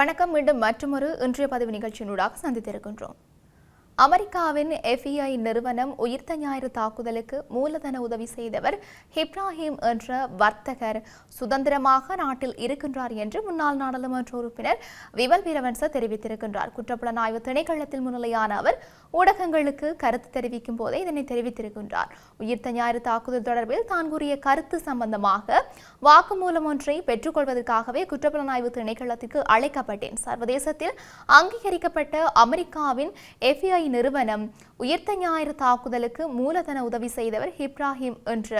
வணக்கம். மீண்டும் மற்றொரு இன்றைய பதிவு நிகழ்ச்சியினூடாக சந்தித்திருக்கின்றோம். அமெரிக்காவின் எஃப்இஐ நிறுவனம் உயிர்த்த ஞாயிறு தாக்குதலுக்கு மூலதன உதவி செய்தவர் இப்ராஹிம் என்ற வர்த்தகர். சுதந்திரமாக நாட்டில் இருக்கின்றார் என்று முன்னாள் நாடாளுமன்ற உறுப்பினர் விமல் வீரவன்ச தெரிவித்திருக்கின்றார். குற்றப்புலனாய்வு திணைக்களத்தில் முன்னிலையான அவர் ஊடகங்களுக்கு கருத்து தெரிவிக்கும் போதே இதனை தெரிவித்திருக்கின்றார். உயிர்த்த ஞாயிறு தாக்குதல் தொடர்பில் தான் கூறிய கருத்து சம்பந்தமாக வாக்குமூலம் ஒன்றை பெற்றுக்கொள்வதற்காகவே குற்றப்புலனாய்வு திணைக்களத்திற்கு அழைக்கப்பட்டேன். சர்வதேசத்தில் அங்கீகரிக்கப்பட்ட அமெரிக்காவின் எஃப்ஐ நிறுவனம் உயிர்த்த ஞாயிறு தாக்குதலுக்கு மூலதன உதவி செய்தவர் இப்ராஹிம் என்ற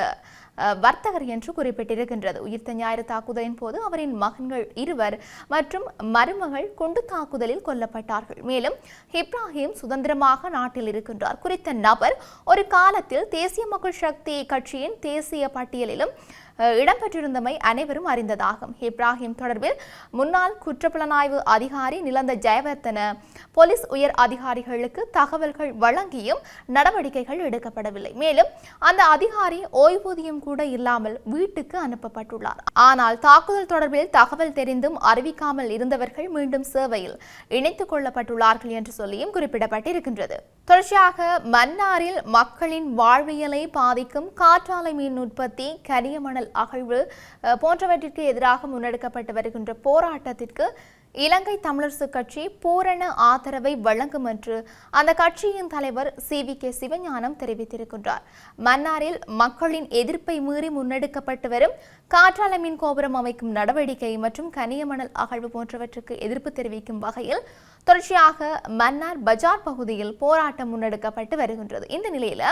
வர்த்தகர் என்று குறிப்பிட்டிருக்கின்றது. உயிர்த்த ஞாயிறு தாக்குதலின் போது அவரின் மகன்கள் இருவர் மற்றும் மருமகள் குண்டு தாக்குதலில் கொல்லப்பட்டார்கள். மேலும் இப்ராஹிம் சுதந்திரமாக நாட்டில் இருக்கின்றார். குறித்த நபர் ஒரு காலத்தில் தேசிய மக்கள் சக்தி கட்சியின் தேசிய பட்டியலிலும் இடம்பெற்றிருந்தமை அனைவரும் அறிந்ததாகும். இப்ராஹிம் தொடர்பில் முன்னாள் குற்றப்புலனாய்வு அதிகாரி நிலந்த ஜெயவர்த்தன போலீஸ் உயர் அதிகாரிகளுக்கு தகவல்கள் வழங்கியும் நடவடிக்கைகள் எடுக்கப்படவில்லை. மேலும் அந்த அதிகாரி ஓய்வூதியம் கூட இல்லாமல் வீட்டுக்கு அனுப்பப்பட்டுள்ளார். ஆனால் தாக்குதல் தொடர்பில் தகவல் தெரிந்தும் அறிவிக்காமல் இருந்தவர்கள் மீண்டும் சேவையில் இணைத்துக் கொள்ளப்பட்டுள்ளார்கள் என்று சொல்லியும் குறிப்பிடப்பட்டிருக்கின்றது. தொடர்ச்சியாக மன்னாரில் மக்களின் வாழ்வியலை பாதிக்கும் காற்றாலை மின் உற்பத்தி கரியமணல் அகழ்வு போன்றவற்றிற்கு எதிராக முன்னெடுக்கப்பட்டு வருகின்ற போராட்டத்திற்கு இலங்கை தமிழரசு கட்சி பூரண ஆதரவை வழங்கும் என்று அந்த கட்சியின் தலைவர் சி. வி. கே. சிவஞானம் தெரிவித்திருக்கின்றார். மன்னாரில் மக்களின் எதிர்ப்பை மீறி முன்னெடுக்கப்பட்டு வரும் காற்றாலை மின் கோபுரம் அமைக்கும் நடவடிக்கை மற்றும் கனியமணல் அகழ்வு போன்றவற்றுக்கு எதிர்ப்பு தெரிவிக்கும் வகையில் தொடர்ச்சியாக மன்னார் பஜார் பகுதியில் போராட்டம் முன்னெடுக்கப்பட்டு வருகின்றது. இந்த நிலையில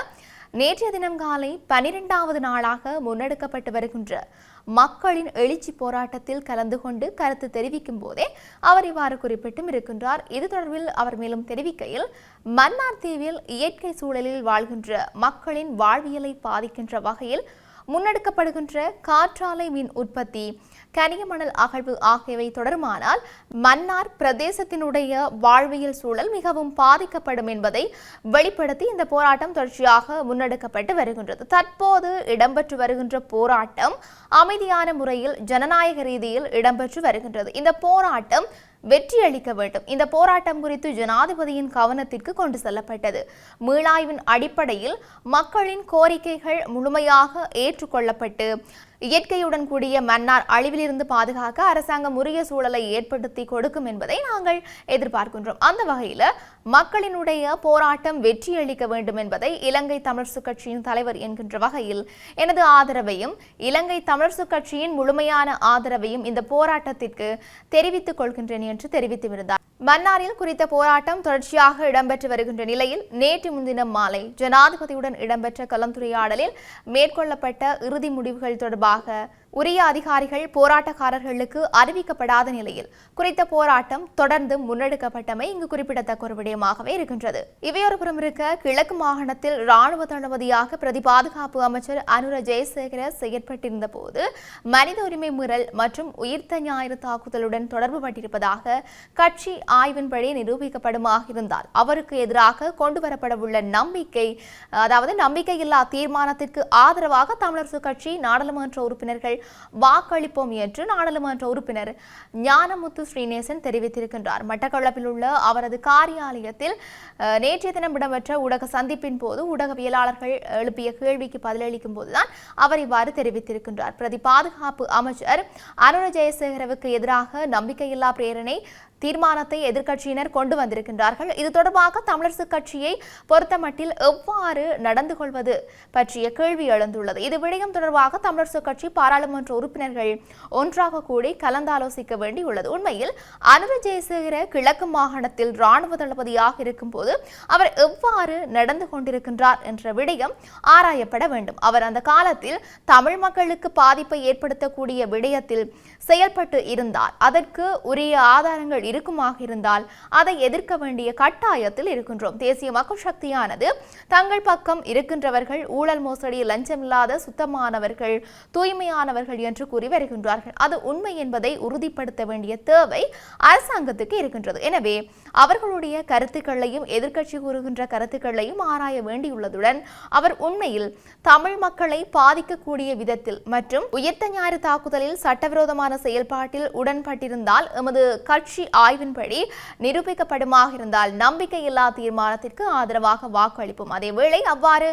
நேற்றைய தினம் காலை பனிரெண்டாவது நாளாக முன்னெடுக்கப்பட்டு வருகின்ற மக்களின் எழுச்சி போராட்டத்தில் கலந்து கொண்டு கருத்து தெரிவிக்கும் போதே அவர் இவ்வாறு குறிப்பிட்டும் இருக்கின்றார். இது தொடர்பில் அவர் மேலும் தெரிவிக்கையில் மன்னார் தீவில் இயற்கை சூழலில் வாழ்கின்ற மக்களின் வாழ்வியலை பாதிக்கின்ற வகையில் முன்னெடுக்கப்படுகின்ற காற்றாலை மின் உற்பத்தி கனியமணல் அகழ்வு ஆகியவை தொடருமானால் மன்னார் பிரதேசத்தினுடைய வாழ்வியல் சூழல் மிகவும் பாதிக்கப்படும் என்பதை வெளிப்படுத்தி இந்த போராட்டம் தொடர்ச்சியாக முன்னெடுக்கப்பட்டு வருகின்றது. தற்போது இடம்பெற்று வருகின்ற போராட்டம் அமைதியான முறையில் ஜனநாயக ரீதியில் இடம்பெற்று வருகின்றது. இந்த போராட்டம் வெற்றி அளிக்க வேண்டும். இந்த போராட்டம் குறித்து ஜனாதிபதியின் கவனத்திற்கு கொண்டு செல்லப்பட்டது. மீளாய்வின் அடிப்படையில் மக்களின் கோரிக்கைகள் முழுமையாக ஏற்றுக்கொள்ளப்பட்டு இயற்கையுடன் கூடிய மன்னார் அழிவிலிருந்து பாதுகாக்க அரசாங்கம் உரிய சூழலை ஏற்படுத்தி கொடுக்கும் என்பதை நாங்கள் எதிர்பார்க்கின்றோம். அந்த வகையில் மக்களினுடைய போராட்டம் வெற்றியளிக்க வேண்டும் என்பதை இலங்கை தமிழரசு கட்சியின் தலைவர் என்கின்ற வகையில் எனது ஆதரவையும் இலங்கை தமிழரசு கட்சியின் முழுமையான ஆதரவையும் இந்த போராட்டத்திற்கு தெரிவித்துக் கொள்கின்றேன் என்று தெரிவித்திருந்தார் மன்னாரில் குறித்த போராட்டம் தொடர்ச்சியாக இடம்பெற்று வருகின்ற நிலையில் நேற்று முன்தினம் மாலை ஜனாதிபதியுடன் இடம்பெற்ற கலந்துரையாடலில் மேற்கொள்ளப்பட்ட இறுதி முடிவுகள் தொடர்பாக உரிய அதிகாரிகள் போராட்டக்காரர்களுக்கு அறிவிக்கப்படாத நிலையில் குறித்த போராட்டம் தொடர்ந்து முன்னெடுக்கப்பட்டமை இங்கு குறிப்பிடத்தக்க ஒரு விடயமாகவே இருக்கின்றது. இவையொரு புறம் இருக்க கிழக்கு மாகாணத்தில் ராணுவ தளபதியாக பிரதி பாதுகாப்பு அமைச்சர் அனுர ஜெயசேகர செயற்பட்டிருந்த போது மனித உரிமை மீறல் மற்றும் உயிர்த்த ஞாயிறு தாக்குதலுடன் தொடர்பு பட்டிருப்பதாக கட்சி ஆய்வின்படி நிரூபிக்கப்படுமாக இருந்தால் அவருக்கு எதிராக கொண்டு வரப்படவுள்ள நம்பிக்கை அதாவது நம்பிக்கையில்லா தீர்மானத்திற்கு ஆதரவாக தமிழரசு கட்சி நாடாளுமன்ற உறுப்பினர்கள் வாக்களிப்போம் என்று நாடாளுமன்ற உறுப்பினர் ஞானமுத்து ஸ்ரீநேசன் தெரிவித்திருக்கின்றார். மட்டக்களப்பில் உள்ள அவரது காரியாலயத்தில் நேற்றைய தினம் இடம்பெற்ற ஊடக சந்திப்பின் போது ஊடகவியலாளர்கள் எழுப்பிய கேள்விக்கு பதிலளிக்கும் போதுதான் அவர் இவ்வாறு தெரிவித்திருக்கின்றார். பிரதி பாதுகாப்பு அமைச்சர் அருண ஜெயசேகரவுக்கு எதிராக நம்பிக்கையில்லா பிரேரணை தீர்மானத்தை எதிர்க்கட்சியினர் கொண்டு வந்திருக்கின்றார்கள். இது தொடர்பாக தமிழரசு கட்சியை பொறுத்தமட்டில் எவ்வாறு நடந்து கொள்வது பற்றிய கேள்வி எழுந்துள்ளது. இது விடயம் தொடர்பாக தமிழரசு கட்சி பாராளுமன்ற உறுப்பினர்கள் ஒன்றாக கூடி கலந்தாலோசிக்க வேண்டியுள்ளது உண்மையில் அனுர ஜெயசேகர கிழக்கு மாகாணத்தில் ராணுவ தளபதியாக இருக்கும்போது அவர் எவ்வாறு நடந்து கொண்டிருக்கின்றார் என்ற விடயம் ஆராயப்பட வேண்டும். அவர் அந்த காலத்தில் தமிழ் மக்களுக்கு பாதிப்பை ஏற்படுத்தக்கூடிய விடயத்தில் செயல்பட்டு இருந்தார். அதற்கு உரிய ஆதாரங்கள் இருக்குமாக இருந்தால் அதை எதிர்க்க வேண்டிய கட்டாயத்தில் இருக்கின்றோம். தேசிய மக்கள் சக்தியானது தங்கள் பக்கம் இருக்கின்றவர்கள் ஊழல் மோசடி லஞ்சமில்லாத சுத்தமானவர்கள் தூய்மையானவர்கள் என்று கூறி வருகின்றார்கள். அது உண்மை என்பதை உறுதிப்படுத்த வேண்டிய தேவை அரசாங்கத்துக்கு இருக்கின்றது. எனவே அவர்களுடைய கருத்துக்களையும் எதிர்க்கட்சி கூறுகின்ற கருத்துக்களையும் ஆராய வேண்டியுள்ளதுடன் அவர் உண்மையில் தமிழ் மக்களை பாதிக்கக்கூடிய விதத்தில் மற்றும் உயிர்த்த ஞாயிறு தாக்குதலில் சட்டவிரோதமான செயல்பாட்டில் உடன்பட்டிருந்தால் எமது கட்சி ஆய்வின்படி நிரூபிக்கப்படுமாக இருந்தால் நம்பிக்கையில்லா தீர்மானத்திற்கு ஆதரவாக வாக்களிப்போம். அதேவேளை அவ்வாறு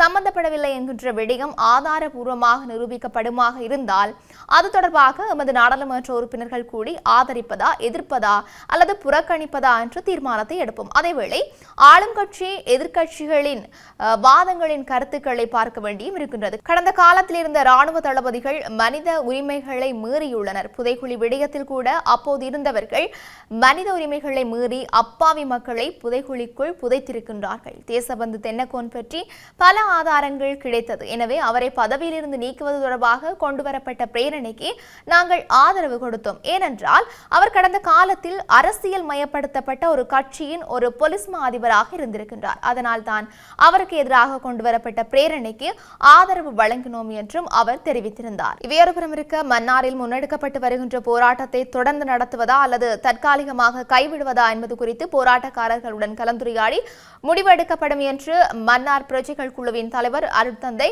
சம்பந்தப்படவில்லை என்கின்ற விடயம் ஆதாரபூர்வமாக நிரூபிக்கப்படுமாக இருந்தால் அது தொடர்பாக எமது நாடாளுமன்ற உறுப்பினர்கள் கூடி ஆதரிப்பதா எதிர்ப்பதா அல்லது புறக்கணிப்பதா என்று தீர்மானத்தை எடுப்போம். அதேவேளை ஆளும் கட்சி எதிர்க்கட்சிகளின் வாதங்களின் கருத்துக்களை பார்க்க வேண்டியும் இருக்கின்றது. கடந்த காலத்தில் இருந்த ராணுவ தளபதிகள் மனித உரிமைகளை மீறியுள்ளனர். புதைக்குழி விடயத்தில் கூட அப்போது இருந்தவர்கள் மனித உரிமைகளை மீறி அப்பாவி மக்களை புதைகுழிக்குள் புதைத்திருக்கின்றார்கள். தேசபந்து தென்னக்கோன் பற்றி பல ஆதாரங்கள் கிடைத்தது. எனவே அவரை பதவியிலிருந்து நீக்குவது தொடர்பாக கொண்டுவரப்பட்ட பிரேரணைக்கு நாங்கள் ஆதரவு கொடுத்தோம். ஏனென்றால் அவர் கடந்த காலத்தில் அரசியல் மயப்படுத்தப்பட்ட ஒரு கட்சியின் ஒரு பொலிஸ் மா அதிபராக இருந்திருக்கின்றார். அதனால் தான் அவருக்கு எதிராக கொண்டுவரப்பட்ட பிரேரணைக்கு ஆதரவு வழங்கினோம் என்றும் அவர் தெரிவித்திருந்தார். இவையொருபுறம் இருக்க மன்னாரில் முன்னெடுக்கப்பட்டு வருகின்ற போராட்டத்தை தொடர்ந்து நடத்துவதா அல்லது தற்காலிகமாக கைவிடுவதா என்பது குறித்து போராட்டக்காரர்களுடன் கலந்துரையாடி முடிவெடுக்கப்படும் என்று மன்னார் பிரஜைகள் குழுவின் தலைவர் அருட்தந்தை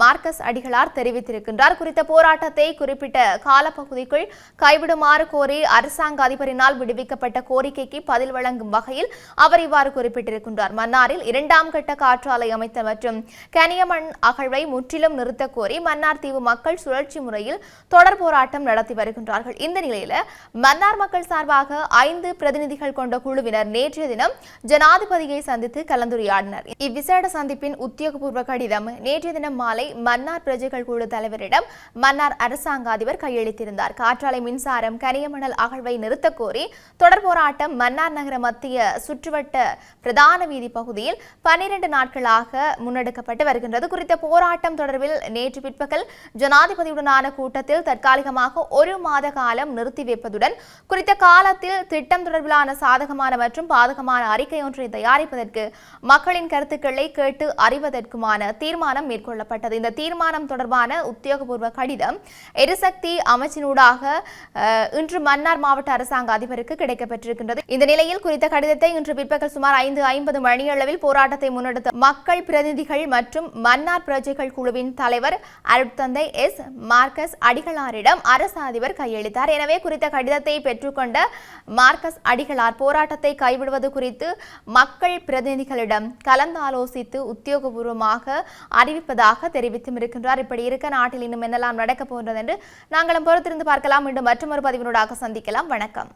மார்க்கஸ் அடிகளார் தெரிவித்திருக்கின்றார். குறித்த போராட்டத்தை குறிப்பிட்ட காலப்பகுதிக்குள் கைவிடுமாறு கோரி அரசாங்க அதிபரினால் விடுவிக்கப்பட்ட கோரிக்கைக்கு பதில் வழங்கும் வகையில் அவர் இவ்வாறு குறிப்பிட்டிருக்கின்றார். மன்னாரில் இரண்டாம் கட்ட காற்றாலை அமைத்த மற்றும் கனியமண் அகழ்வை முற்றிலும் நிறுத்த கோரி மன்னார் தீவு மக்கள் சுழற்சி முறையில் தொடர் போராட்டம் நடத்தி வருகின்றார்கள். இந்த நிலையில மன்னார் மக்கள் சார்பாக ஐந்து பிரதிநிதிகள் கொண்ட குழுவினர் நேற்றைய தினம் ஜனாதிபதியை சந்தித்து கலந்துரையாடினர். இவ்விசேட சந்திப்பின் உத்தியோகபூர்வ கடிதம் நேற்றைய தினம் மாலை மன்னார் பிரஜைகள் குழு தலைவரிடம் மன்னார் அரசாங்க அதிபர் கையளித்திருந்தார். காற்றாலை மின்சாரம் கனியமணல் அகழ்வை நிறுத்த கோரி தொடர் போராட்டம் மன்னார் நகர மத்திய சுற்றுவட்ட பிரதான வீதி பகுதியில் பன்னிரண்டு நாட்களாக முன்னெடுக்கப்பட்டு வருகின்றது. குறித்த போராட்டம் தொடர்பில் நேற்று பிற்பகல் ஜனாதிபதியுடனான கூட்டத்தில் தற்காலிகமாக ஒரு மாத காலம் நிறுத்தி வைப்பதுடன் குறித்த காலத்தில் திட்டம் தொடர்பிலான சாதகமான மற்றும் பாதகமான அறிக்கை ஒன்றை தயாரிப்பதற்கு மக்களின் கருத்துக்களை கேட்டு அறிவதற்குமான தீர்மானம் மேற்கொள்ளப்பட்டது. இந்த தீர்மானம் தொடர்பான உத்தியோகபூர்வ கடிதம் எரிசக்தி அமைச்சினூடாக இன்று மன்னார் மாவட்ட அரசாங்க அதிபருக்கு கிடைக்கப்பெற்றிருக்கின்றது இந்த நிலையில் குறித்த கடிதத்தை இன்று பிற்பகல் சுமார் ஐந்து ஐம்பது மணியளவில் போராட்டத்தை முன்னெடுத்த மக்கள் பிரதிநிதிகள் மற்றும் மன்னார் பிரஜைகள் குழுவின் தலைவர் அருட்தந்தை எஸ். மார்க்கஸ் அடிகளாரிடம் அரசு அதிபர் கையளித்தார். எனவே குறித்த கடிதத்தை பெற்றுக்கொண்ட மார்க்கஸ் அடிகளார் போராட்டத்தை கைவிடுவது குறித்து மக்கள் பிரதிநிதிகளிடம் கலந்தாலோசித்து உத்தியோகபூர்வமாக அறிவிப்பதாக தெரிவித்தும் இருக்கின்றார். இப்படி இருக்க நாட்டில் இன்னும் என்னெல்லாம் நடக்கப் போகின்றது என்று நாங்களும் பொறுத்திருந்து பார்க்கலாம். மீண்டும் மற்றொரு பதிவினூடாக சந்திக்கலாம். வணக்கம்.